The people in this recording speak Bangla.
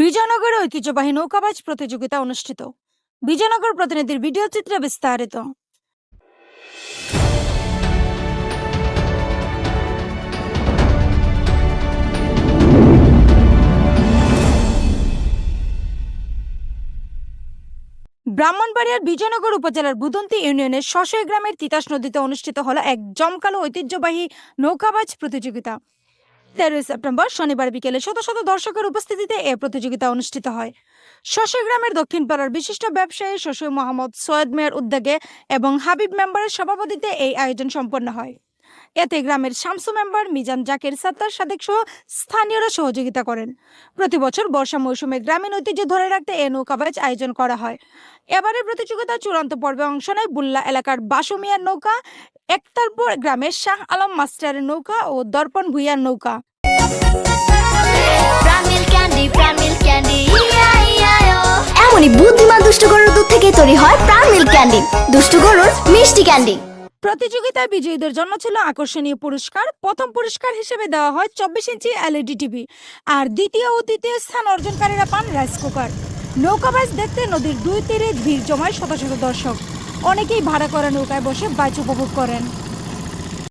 বিজয়নগরে ঐতিহ্যবাহী নৌকাবাজ প্রতিযোগিতা অনুষ্ঠিত। বিজয়নগর প্রতিনিধির ভিডিও চিত্রে বিস্তারিত। ব্রাহ্মণবাড়িয়ার বিজয়নগর উপজেলার বুদন্তি ইউনিয়নের শশয় গ্রামের তিতাস নদীতে অনুষ্ঠিত হলো এক জমকালো ঐতিহ্যবাহী নৌকাবাজ প্রতিযোগিতা। তেরোই সেপ্টেম্বর শনিবার বিকেলে শত শত দর্শকের উপস্থিতিতে এ প্রতিযোগিতা অনুষ্ঠিত হয়। শশয় গ্রামের দক্ষিণ পাড়ার বিশিষ্ট ব্যবসায়ী শশী মোহাম্মদ সৈয়দ মেয়ের উদ্যোগে এবং হাবিব মেম্বারের সভাপতিতে এই আয়োজন সম্পন্ন হয়। এতে গ্রামের শামসু মেম্বার মিজান জাকির সাত্তার সাদেক সহ স্থানীয়রা সহযোগিতা করেন। প্রতি বছর বর্ষা মৌসুমে গ্রামীণ ঐতিহ্য ধরে রাখতে এ নৌকা নৌকাবাজ আয়োজন করা হয়। এবারের প্রতিযোগিতার চূড়ান্ত পর্বে অংশ নেয় বুল্লা এলাকার বাসুমিয়ার নৌকা একতারপুর গ্রামের শাহ আলম মাস্টারের নৌকা ও দর্পণ ভুইয়ার নৌকা। প্রামিল ক্যান্ডি প্রামিল ক্যান্ডি এমনই বুদ্ধিমান দুষ্টু গরুর দুধ থেকে তৈরি হয় প্রাণ মিল্ক ক্যান্ডি দুষ্টু গরুর মিষ্টি ক্যান্ডি। প্রতিযোগিতায় বিজয়ীদের জন্য ছিল আকর্ষণীয় পুরস্কার। প্রথম পুরস্কার হিসেবে দেওয়া হয় চব্বিশ ইঞ্চি এলইডি টিভি। আর দ্বিতীয় ও তৃতীয় স্থান অর্জনকারীরা পান রাইস কুকার। নৌকাবাজ দেখতে নদীর দুই তীরে ভিড় জমায় শত শত দর্শক। অনেকেই ভাড়া করা নৌকায় বসে বাইচ উপভোগ করেন।